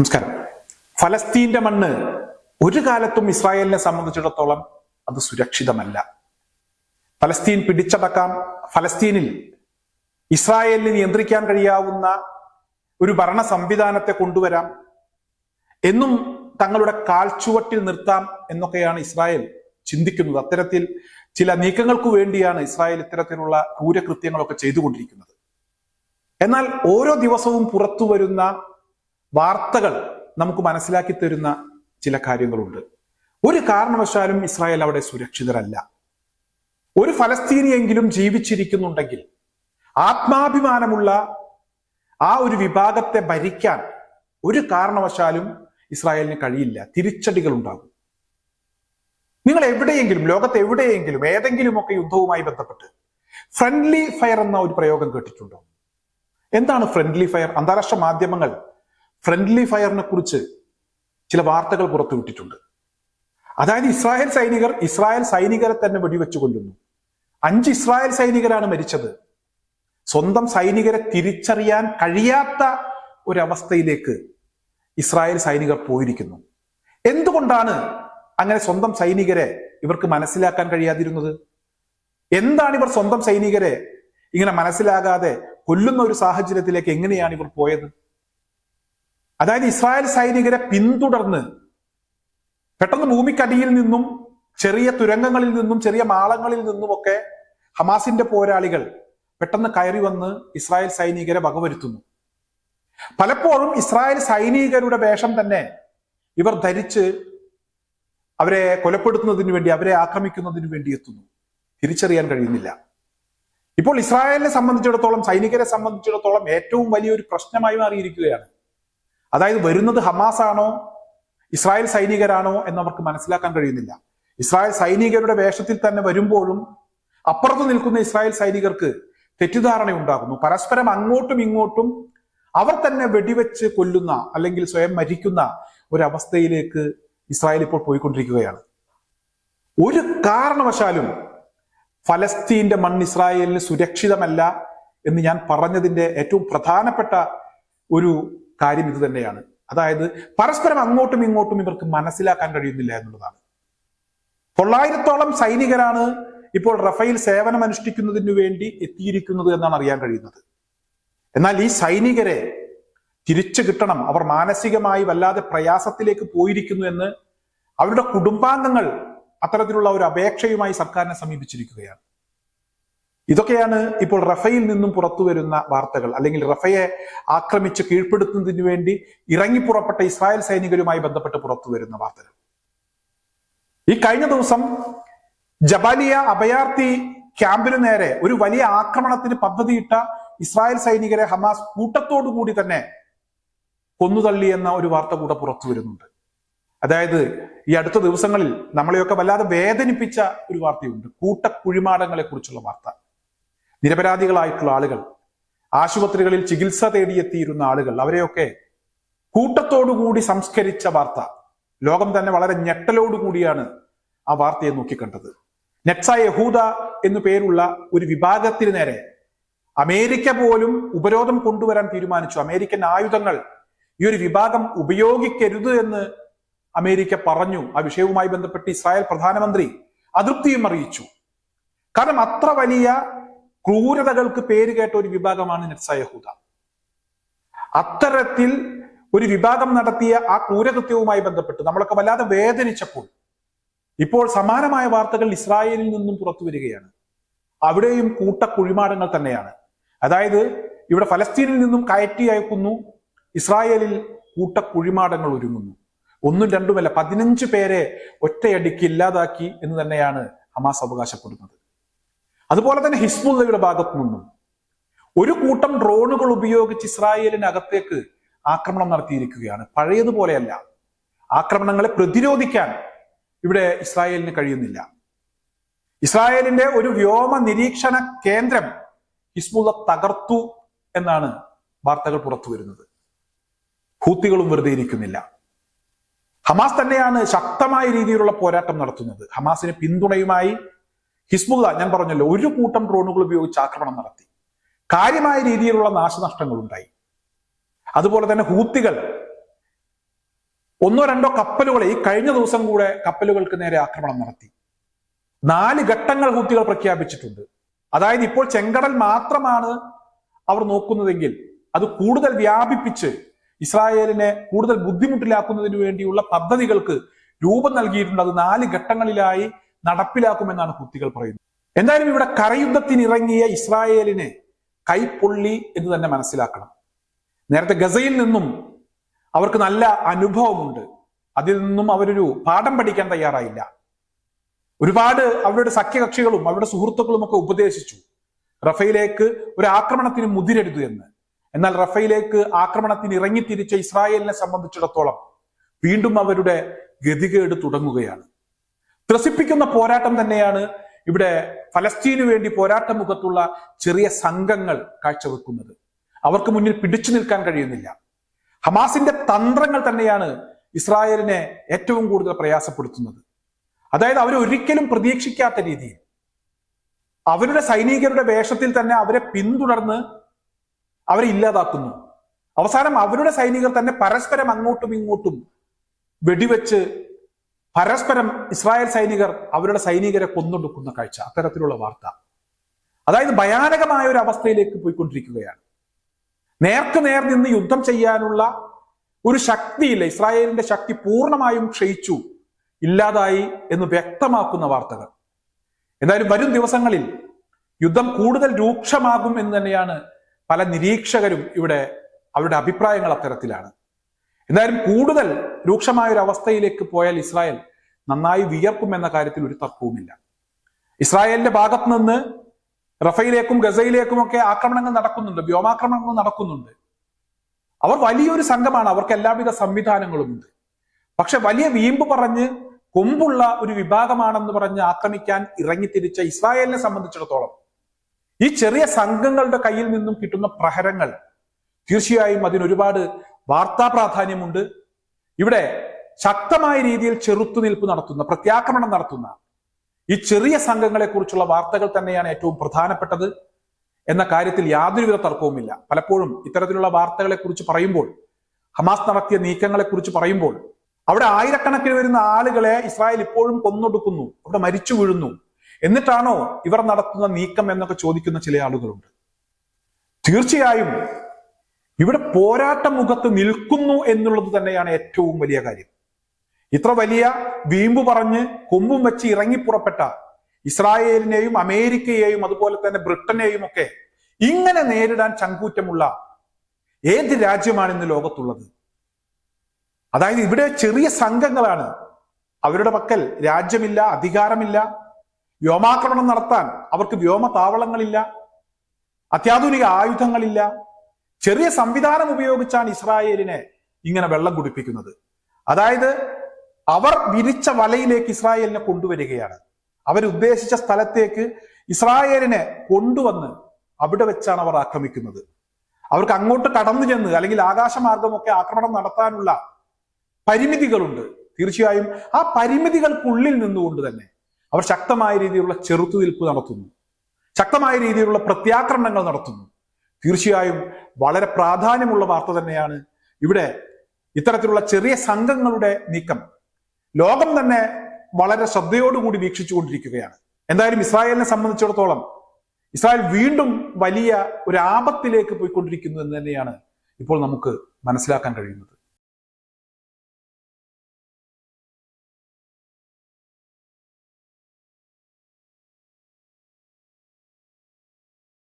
നമസ്കാരം. ഫലസ്തീന്റെ മണ്ണ് ഒരു കാലത്തും ഇസ്രായേലിനെ സംബന്ധിച്ചിടത്തോളം അത് സുരക്ഷിതമല്ല. ഫലസ്തീൻ പിടിച്ചടക്കാം. ഫലസ്തീനിൽ ഇസ്രായേലിന് നിയന്ത്രിക്കാൻ കഴിയാവുന്ന ഒരു ഭരണ സംവിധാനത്തെ കൊണ്ടുവരാം. എന്നും തങ്ങളുടെ കാൽച്ചുവട്ടിൽ നിർത്താം എന്നൊക്കെയാണ് ഇസ്രായേൽ ചിന്തിക്കുന്നത്. അത്തരത്തിൽ ചില നീക്കങ്ങൾക്ക് വേണ്ടിയാണ് ഇസ്രായേൽ ഇത്തരത്തിലുള്ള ക്രൂരകൃത്യങ്ങളൊക്കെ ചെയ്തുകൊണ്ടിരിക്കുന്നത്. എന്നാൽ ഓരോ ദിവസവും പുറത്തു വരുന്ന വാർത്തകൾ നമുക്ക് മനസ്സിലാക്കി തരുന്ന ചില കാര്യങ്ങളുണ്ട്. ഒരു കാരണവശാലും ഇസ്രായേൽ അവിടെ സുരക്ഷിതരല്ല. ഒരു ഫലസ്തീനിയെങ്കിലും ജീവിച്ചിരിക്കുന്നുണ്ടെങ്കിൽ ആത്മാഭിമാനമുള്ള ആ ഒരു വിഭാഗത്തെ ഭരിക്കാൻ ഒരു കാരണവശാലും ഇസ്രായേലിന് കഴിയില്ല. തിരിച്ചടികൾ ഉണ്ടാകും നിങ്ങൾ എവിടെയെങ്കിലും ലോകത്ത് എവിടെയെങ്കിലും ഏതെങ്കിലുമൊക്കെ യുദ്ധവുമായി ബന്ധപ്പെട്ട് ഫ്രണ്ട്ലി ഫയർ എന്ന ഒരു പ്രയോഗം കേട്ടിട്ടുണ്ടോ? എന്താണ് ഫ്രണ്ട്ലി ഫയർ അന്താരാഷ്ട്ര മാധ്യമങ്ങൾ ഫ്രണ്ട്ലി ഫയറിനെ കുറിച്ച് ചില വാർത്തകൾ പുറത്തുവിട്ടിട്ടുണ്ട് അതായത് ഇസ്രായേൽ സൈനികർ ഇസ്രായേൽ സൈനികരെ തന്നെ വെടിവെച്ചു കൊല്ലുന്നു അഞ്ച് ഇസ്രായേൽ സൈനികരാണ് മരിച്ചത്. സ്വന്തം സൈനികരെ തിരിച്ചറിയാൻ കഴിയാത്ത ഒരവസ്ഥയിലേക്ക് ഇസ്രായേൽ സൈനികർ പോയിരിക്കുന്നു. എന്തുകൊണ്ടാണ് അങ്ങനെ സ്വന്തം സൈനികരെ ഇവർക്ക് മനസ്സിലാക്കാൻ കഴിയാതിരുന്നത്? എന്താണ് ഇവർ സ്വന്തം സൈനികരെ ഇങ്ങനെ മനസ്സിലാകാതെ കൊല്ലുന്ന ഒരു സാഹചര്യത്തിലേക്ക് എങ്ങനെയാണ് ഇവർ പോയത്? അതായത് ഇസ്രായേൽ സൈനികരെ പിന്തുടർന്ന് പെട്ടെന്ന് ഭൂമിക്കടിയിൽ നിന്നും ചെറിയ തുരങ്കങ്ങളിൽ നിന്നും ചെറിയ മാളങ്ങളിൽ നിന്നുമൊക്കെ ഹമാസിന്റെ പോരാളികൾ പെട്ടെന്ന് കയറി വന്ന് ഇസ്രായേൽ സൈനികരെ വകവരുത്തുന്നു. പലപ്പോഴും ഇസ്രായേൽ സൈനികരുടെ വേഷം തന്നെ ഇവർ ധരിച്ച് അവരെ കൊലപ്പെടുത്തുന്നതിന് വേണ്ടി അവരെ ആക്രമിക്കുന്നതിന് വേണ്ടി എത്തുന്നു. തിരിച്ചറിയാൻ കഴിയുന്നില്ല. ഇപ്പോൾ ഇസ്രായേലിനെ സംബന്ധിച്ചിടത്തോളം സൈനികരെ സംബന്ധിച്ചിടത്തോളം ഏറ്റവും വലിയൊരു പ്രശ്നമായി മാറിയിരിക്കുകയാണ് അതായത് വരുന്നത് ഹമാസ് ആണോ ഇസ്രായേൽ സൈനികരാണോ എന്ന് അവർക്ക് മനസ്സിലാക്കാൻ കഴിയുന്നില്ല. ഇസ്രായേൽ സൈനികരുടെ വേഷത്തിൽ തന്നെ വരുമ്പോഴും അപ്പുറത്ത് നിൽക്കുന്ന ഇസ്രായേൽ സൈനികർക്ക് തെറ്റിദ്ധാരണ ഉണ്ടാകുന്നു. പരസ്പരം അങ്ങോട്ടും ഇങ്ങോട്ടും അവർ തന്നെ വെടിവെച്ച് കൊല്ലുന്ന അല്ലെങ്കിൽ സ്വയം മരിക്കുന്ന ഒരവസ്ഥയിലേക്ക് ഇസ്രായേൽ ഇപ്പോൾ പോയിക്കൊണ്ടിരിക്കുകയാണ്. ഒരു കാരണവശാലും ഫലസ്തീന്റെ മണ്ണ് ഇസ്രായേലിന് സുരക്ഷിതമല്ല എന്ന് ഞാൻ പറഞ്ഞതിന്റെ ഏറ്റവും പ്രധാനപ്പെട്ട ഒരു കാര്യം ഇത് തന്നെയാണ്. അതായത് പരസ്പരം അങ്ങോട്ടും ഇങ്ങോട്ടും ഇവർക്ക് മനസ്സിലാക്കാൻ കഴിയുന്നില്ല എന്നുള്ളതാണ്. തൊള്ളായിരത്തോളം സൈനികരാണ് ഇപ്പോൾ റഫേൽ സേവനം അനുഷ്ഠിക്കുന്നതിന് വേണ്ടി എത്തിയിരിക്കുന്നത് എന്നാണ് അറിയാൻ കഴിയുന്നത്. എന്നാൽ ഈ സൈനികരെ തിരിച്ചു കിട്ടണം അവർ മാനസികമായി വല്ലാതെ പ്രയാസത്തിലേക്ക് പോയിരിക്കുന്നു എന്ന് അവരുടെ കുടുംബാംഗങ്ങൾ അത്തരത്തിലുള്ള ഒരു അപേക്ഷയുമായി സർക്കാരിനെ സമീപിച്ചിരിക്കുകയാണ്. ഇതൊക്കെയാണ് ഇപ്പോൾ റഫയിൽ നിന്നും പുറത്തു വരുന്ന വാർത്തകൾ. അല്ലെങ്കിൽ റഫയെ ആക്രമിച്ച് കീഴ്പ്പെടുത്തുന്നതിന് വേണ്ടി ഇറങ്ങിപ്പുറപ്പെട്ട ഇസ്രായേൽ സൈനികരുമായി ബന്ധപ്പെട്ട് പുറത്തു വരുന്ന വാർത്തകൾ. ഈ കഴിഞ്ഞ ദിവസം ജബാലിയ അഭയാർത്ഥി ക്യാമ്പിന് നേരെ ഒരു വലിയ ആക്രമണത്തിന് പദ്ധതിയിട്ട ഇസ്രായേൽ സൈനികരെ ഹമാസ് കൂട്ടത്തോടു കൂടി തന്നെ കൊന്നുതള്ളി എന്ന ഒരു വാർത്ത കൂടെ പുറത്തു വരുന്നുണ്ട്. അതായത് ഈ അടുത്ത ദിവസങ്ങളിൽ നമ്മളെയൊക്കെ വല്ലാതെ വേദനിപ്പിച്ച ഒരു വാർത്തയുണ്ട്. കൂട്ടക്കുഴിമാടങ്ങളെ കുറിച്ചുള്ള വാർത്ത. നിരപരാധികളായിട്ടുള്ള ആളുകൾ ആശുപത്രികളിൽ ചികിത്സ തേടിയെത്തിയിരുന്ന ആളുകൾ അവരെയൊക്കെ കൂട്ടത്തോടുകൂടി സംസ്കരിച്ച വാർത്ത. ലോകം തന്നെ വളരെ ഞെട്ടലോടുകൂടിയാണ് ആ വാർത്തയെ നോക്കിക്കണ്ടത്. നെക്സ യഹൂദ എന്നു പേരുള്ള ഒരു വിഭാഗത്തിന് നേരെ അമേരിക്ക പോലും ഉപരോധം കൊണ്ടുവരാൻ തീരുമാനിച്ചു. അമേരിക്കൻ ആയുധങ്ങൾ ഈ ഒരു വിഭാഗം ഉപയോഗിക്കരുത് എന്ന് അമേരിക്ക പറഞ്ഞു. ആ വിഷയവുമായി ബന്ധപ്പെട്ട് ഇസ്രായേൽ പ്രധാനമന്ത്രി അതൃപ്തിയും അറിയിച്ചു. കാരണം അത്ര വലിയ ക്രൂരതകൾക്ക് പേര് കേട്ട ഒരു വിഭാഗമാണ് നിസ്സയഹൂദ അത്തരത്തിൽ ഒരു വിഭാഗം നടത്തിയ ആ ക്രൂരകൃത്യവുമായി ബന്ധപ്പെട്ട് നമ്മളൊക്കെ വല്ലാതെ വേദനിച്ചപ്പോൾ ഇപ്പോൾ സമാനമായ വാർത്തകൾ ഇസ്രായേലിൽ നിന്നും പുറത്തു വരികയാണ്. അവിടെയും കൂട്ട കുഴിമാടങ്ങൾ തന്നെയാണ്. അതായത് ഇവിടെ ഫലസ്തീനിൽ നിന്നും കയറ്റി അയക്കുന്നു ഇസ്രായേലിൽ കൂട്ട കുഴിമാടങ്ങൾ ഒരുങ്ങുന്നു. ഒന്നും രണ്ടുമല്ല പതിനഞ്ച് പേരെ ഒറ്റയടിക്ക് ഇല്ലാതാക്കി എന്ന് തന്നെയാണ് ഹമാസ് അവകാശപ്പെടുന്നത്. അതുപോലെ തന്നെ ഹിസ്ബുള്ളയുടെ ഭാഗത്തു നിന്നും ഒരു കൂട്ടം ഡ്രോണുകൾ ഉപയോഗിച്ച് ഇസ്രായേലിനകത്തേക്ക് ആക്രമണം നടത്തിയിരിക്കുകയാണ്. പഴയതുപോലെയല്ല. ആക്രമണങ്ങളെ പ്രതിരോധിക്കാൻ ഇവിടെ ഇസ്രായേലിന് കഴിയുന്നില്ല. ഇസ്രായേലിന്റെ ഒരു വ്യോമ നിരീക്ഷണ കേന്ദ്രം ഹിസ്ബുള്ള തകർത്തു എന്നാണ് വാർത്തകൾ പുറത്തു വരുന്നത്. ഹൂത്തികളും വെറുതെ ഇരിക്കുന്നില്ല. ഹമാസ് തന്നെയാണ് ശക്തമായ രീതിയിലുള്ള പോരാട്ടം നടത്തുന്നത്. ഹമാസിന് പിന്തുണയുമായി ഹിസ്ബുള്ള ഞാൻ പറഞ്ഞല്ലോ ഒരു കൂട്ടം ഡ്രോണുകൾ ഉപയോഗിച്ച് ആക്രമണം നടത്തി. കാര്യമായ രീതിയിലുള്ള നാശനഷ്ടങ്ങൾ ഉണ്ടായി അതുപോലെ തന്നെ ഹൂത്തികൾ. ഒന്നോ രണ്ടോ കപ്പലുകളെ ഈ കഴിഞ്ഞ ദിവസം കൂടെ കപ്പലുകൾക്ക് നേരെ ആക്രമണം നടത്തി. നാല് ഘട്ടങ്ങൾ ഹൂത്തികൾ പ്രഖ്യാപിച്ചിട്ടുണ്ട്. അതായത് ഇപ്പോൾ ചെങ്കടൽ മാത്രമാണ് അവർ നോക്കുന്നതെങ്കിൽ അത് കൂടുതൽ വ്യാപിപ്പിച്ച് ഇസ്രായേലിനെ കൂടുതൽ ബുദ്ധിമുട്ടിലാക്കുന്നതിന് വേണ്ടിയുള്ള പദ്ധതികൾക്ക് രൂപം നൽകിയിട്ടുണ്ട്. അത് നാല് ഘട്ടങ്ങളിലായി നടപ്പിലാക്കുമെന്നാണ് കുട്ടികൾ പറയുന്നത്. എന്തായാലും ഇവിടെ കരയുദ്ധത്തിനിറങ്ങിയ ഇസ്രായേലിനെ കൈപ്പൊള്ളി എന്ന് തന്നെ മനസ്സിലാക്കണം. നേരത്തെ ഗസയിൽ നിന്നും അവർക്ക് നല്ല അനുഭവമുണ്ട്. അതിൽ നിന്നും അവരൊരു പാഠം പഠിക്കാൻ തയ്യാറായില്ല. ഒരുപാട് അവരുടെ സഖ്യകക്ഷികളും അവരുടെ സുഹൃത്തുക്കളും ഒക്കെ ഉപദേശിച്ചു. റഫയിലേക്ക് ഒരു ആക്രമണത്തിന് മുതിരരുത് എന്ന്. എന്നാൽ റഫയിലേക്ക് ആക്രമണത്തിന് ഇറങ്ങിത്തിരിച്ച ഇസ്രായേലിനെ സംബന്ധിച്ചിടത്തോളം വീണ്ടും അവരുടെ ഗതികേട് തുടങ്ങുകയാണ്. ത്രസിപ്പിക്കുന്ന പോരാട്ടം തന്നെയാണ് ഇവിടെ ഫലസ്തീനു വേണ്ടി പോരാട്ട മുഖത്തുള്ള ചെറിയ സംഘങ്ങൾ കാഴ്ചവെക്കുന്നത്. അവർക്ക് മുന്നിൽ പിടിച്ചു നിൽക്കാൻ കഴിയുന്നില്ല. ഹമാസിന്റെ തന്ത്രങ്ങൾ തന്നെയാണ് ഇസ്രായേലിനെ ഏറ്റവും കൂടുതൽ പ്രയാസപ്പെടുത്തുന്നത്. അതായത് അവർ ഒരിക്കലും പ്രതീക്ഷിക്കാത്ത രീതിയിൽ. അവരുടെ സൈനികരുടെ വേഷത്തിൽ തന്നെ അവരെ പിന്തുടർന്ന് അവരെ ഇല്ലാതാക്കുന്നു. അവസാനം അവരുടെ സൈനികർ തന്നെ പരസ്പരം അങ്ങോട്ടും ഇങ്ങോട്ടും വെടിവെച്ച് പരസ്പരം ഇസ്രായേൽ സൈനികർ അവരുടെ സൈനികരെ കൊന്നൊടുക്കുന്ന കാഴ്ച അത്തരത്തിലുള്ള വാർത്ത. അതായത് ഭയാനകമായ ഒരു അവസ്ഥയിലേക്ക് പോയിക്കൊണ്ടിരിക്കുകയാണ്. നേർക്ക് നേർ നിന്ന് യുദ്ധം ചെയ്യാനുള്ള ഒരു ശക്തിയില്ല ഇസ്രായേലിന്റെ ശക്തി പൂർണമായും ക്ഷയിച്ചു ഇല്ലാതായി എന്ന് വ്യക്തമാക്കുന്ന വാർത്തകൾ. എന്തായാലും വരും ദിവസങ്ങളിൽ യുദ്ധം കൂടുതൽ രൂക്ഷമാകും എന്ന് തന്നെയാണ് പല നിരീക്ഷകരും ഇവിടെ അവരുടെ അഭിപ്രായങ്ങൾ അത്തരത്തിലാണ്. എന്തായാലും കൂടുതൽ രൂക്ഷമായ ഒരു അവസ്ഥയിലേക്ക് പോയാൽ ഇസ്രായേൽ നന്നായി വിയർക്കും എന്ന കാര്യത്തിൽ ഒരു തർക്കവുമില്ല. ഇസ്രായേലിന്റെ ഭാഗത്ത് നിന്ന് റഫയിലേക്കും ഗസയിലേക്കും ഒക്കെ ആക്രമണങ്ങൾ നടക്കുന്നുണ്ട് വ്യോമാക്രമണങ്ങൾ നടക്കുന്നുണ്ട്. അവർ വലിയൊരു സംഘമാണ് അവർക്ക് എല്ലാവിധ സംവിധാനങ്ങളുമുണ്ട്. പക്ഷെ വലിയ വീമ്പ് പറഞ്ഞ് കൊമ്പുള്ള ഒരു വിഭാഗമാണെന്ന് പറഞ്ഞ് ആക്രമിക്കാൻ ഇറങ്ങിത്തിരിച്ച ഇസ്രായേലിനെ സംബന്ധിച്ചിടത്തോളം ഈ ചെറിയ സംഘങ്ങളുടെ കയ്യിൽ നിന്നും കിട്ടുന്ന പ്രഹരങ്ങൾ തീർച്ചയായും അതിനൊരുപാട് വാർത്താ പ്രാധാന്യമുണ്ട്. ഇവിടെ ശക്തമായ രീതിയിൽ ചെറുത്തുനിൽപ്പ് നടത്തുന്ന പ്രത്യാക്രമണം നടത്തുന്ന ഈ ചെറിയ സംഘങ്ങളെ കുറിച്ചുള്ള വാർത്തകൾ തന്നെയാണ് ഏറ്റവും പ്രധാനപ്പെട്ടത് എന്ന കാര്യത്തിൽ യാതൊരുവിധ തർക്കവുമില്ല. പലപ്പോഴും ഇത്തരത്തിലുള്ള വാർത്തകളെ കുറിച്ച് പറയുമ്പോൾ ഹമാസ് നടത്തിയ നീക്കങ്ങളെ കുറിച്ച് പറയുമ്പോൾ അവിടെ ആയിരക്കണക്കിന് വരുന്ന ആളുകളെ ഇസ്രായേൽ ഇപ്പോഴും കൊന്നൊടുക്കുന്നു അവിടെ മരിച്ചു വീഴുന്നു. എന്നിട്ടാണോ ഇവർ നടത്തുന്ന നീക്കം എന്നൊക്കെ ചോദിക്കുന്ന ചില ആളുകളുണ്ട്. തീർച്ചയായും ഇവിടെ പോരാട്ട മുഖത്ത് നിൽക്കുന്നു എന്നുള്ളത് തന്നെയാണ് ഏറ്റവും വലിയ കാര്യം. ഇത്ര വലിയ വീമ്പ് പറഞ്ഞ് കൊമ്പും വെച്ച് ഇറങ്ങിപ്പുറപ്പെട്ട ഇസ്രായേലിനെയും അമേരിക്കയെയും അതുപോലെ തന്നെ ബ്രിട്ടനെയും ഒക്കെ ഇങ്ങനെ നേരിടാൻ ചങ്കൂറ്റമുള്ള ഏത് രാജ്യമാണ് ഇന്ന് ലോകത്തുള്ളത്? അതായത് ഇവിടെ ചെറിയ സംഘങ്ങളാണ്. അവരുടെ പക്കൽ രാജ്യമില്ല അധികാരമില്ല. വ്യോമാക്രമണം നടത്താൻ അവർക്ക് വ്യോമ താവളങ്ങളില്ല അത്യാധുനിക ആയുധങ്ങളില്ല. ചെറിയ സംവിധാനം ഉപയോഗിച്ചാണ് ഇസ്രായേലിനെ ഇങ്ങനെ വെള്ളം കുടിപ്പിക്കുന്നത്. അതായത് അവർ വിരിച്ച വലയിലേക്ക് ഇസ്രായേലിനെ കൊണ്ടുവരികയാണ്. അവരുദ്ദേശിച്ച സ്ഥലത്തേക്ക് ഇസ്രായേലിനെ കൊണ്ടുവന്ന് അവിടെ വെച്ചാണ് അവർ ആക്രമിക്കുന്നത്. അവർക്ക് അങ്ങോട്ട് കടന്നു ചെന്ന് അല്ലെങ്കിൽ ആകാശമാർഗമൊക്കെ ആക്രമണം നടത്താനുള്ള പരിമിതികളുണ്ട്. തീർച്ചയായും ആ പരിമിതികൾക്കുള്ളിൽ നിന്നുകൊണ്ട് തന്നെ അവർ ശക്തമായ രീതിയിലുള്ള ചെറുത്തുനിൽപ്പ് നടത്തുന്നു. ശക്തമായ രീതിയിലുള്ള പ്രത്യാക്രമണങ്ങൾ നടത്തുന്നു. തീർച്ചയായും വളരെ പ്രാധാന്യമുള്ള വാർത്ത തന്നെയാണ് ഇവിടെ ഇത്തരത്തിലുള്ള ചെറിയ സംഘങ്ങളുടെ നീക്കം. ലോകം തന്നെ വളരെ ശ്രദ്ധയോടുകൂടി വീക്ഷിച്ചുകൊണ്ടിരിക്കുകയാണ്. എന്തായാലും ഇസ്രായേലിനെ സംബന്ധിച്ചിടത്തോളം ഇസ്രായേൽ വീണ്ടും വലിയ ഒരു ആപത്തിലേക്ക് പോയിക്കൊണ്ടിരിക്കുന്നു എന്ന് തന്നെയാണ് ഇപ്പോൾ നമുക്ക് മനസ്സിലാക്കാൻ കഴിയുന്നത്.